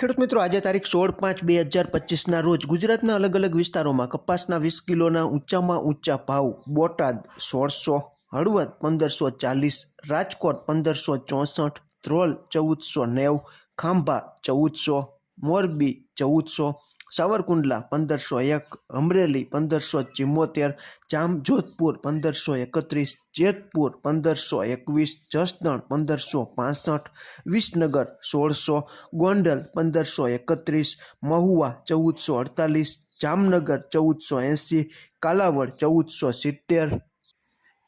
ખેડૂત મિત્રો, આજે તારીખ સોળ પાંચ બે હજાર પચીસના રોજ ગુજરાતના અલગ અલગ વિસ્તારોમાં કપાસના વીસ કિલોના ઊંચામાં ઊંચા ભાવ, બોટાદ સોળસો, હળવદ પંદરસો ચાલીસ, રાજકોટ પંદરસો ચોસઠ, ધ્રોલ ચૌદસો નેવ, ખાંભા ચૌદસો, મોરબી ચૌદસો સાવરકુંડલા પંદરસો એક, અમરેલી પંદરસો ચિમ્મોતેર જામજોધપુર પંદરસો એકત્રીસ, જેતપુર પંદરસો એકવીસ, જસદણ પંદરસો પાસઠ, વિસનગર સોળસો, ગોંડલ પંદરસો એકત્રીસ, મહુવા ચૌદસો અડતાલીસ, જામનગર ચૌદસો એંસી, કાલાવડ ચૌદસો સિત્તેર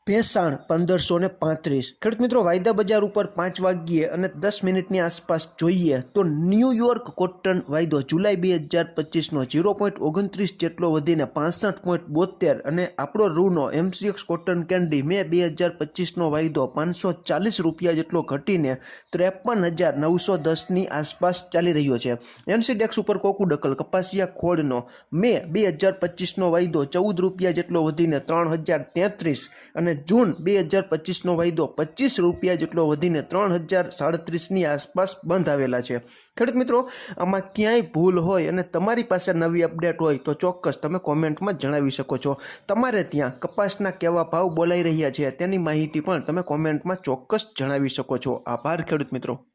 ભેસાણ પંદરસો ને પાંત્રીસ. ખેડૂત મિત્રો, વાયદા બજાર ઉપર પાંચ વાગ્યે અને દસ મિનિટની આસપાસ જોઈએ તો ન્યૂયોર્ક કોટન વાયદો જુલાઈ બે હજાર પચીસનો ઝીરો પોઈન્ટ ઓગણત્રીસ જેટલો વધીને પાસઠ પોઈન્ટ બોતેર અને આપણો રૂનો એમસીએક્સ કોટન કેન્ડી મે બે હજાર પચીસનો વાયદો પાંચસો ચાલીસ રૂપિયા જેટલો ઘટીને ત્રેપન હજાર નવસો દસની આસપાસ ચાલી રહ્યો છે. એનસીડેક્સ ઉપર કોકુડકલ કપાસિયા ખોળનો મે બે હજાર પચીસનો વાયદો ચૌદ રૂપિયા જેટલો વધીને ત્રણ હજાર તેત્રીસ અને જૂન બે હજાર પચીસનો વાયદો પચીસ રૂપિયા જેટલો વધીને ત્રણ હજાર સાડત્રીસની આસપાસ બંધ આવેલા છે. ખેડૂત મિત્રો, આમાં ક્યાંય ભૂલ હોય અને તમારી પાસે નવી અપડેટ હોય તો ચોક્કસ તમે કોમેન્ટમાં જણાવી શકો છો. તમારે ત્યાં કપાસના કેવા ભાવ બોલાઈ રહ્યા છે તેની માહિતી પણ તમે કોમેન્ટમાં ચોક્કસ જણાવી શકો છો. આભાર ખેડૂત મિત્રો.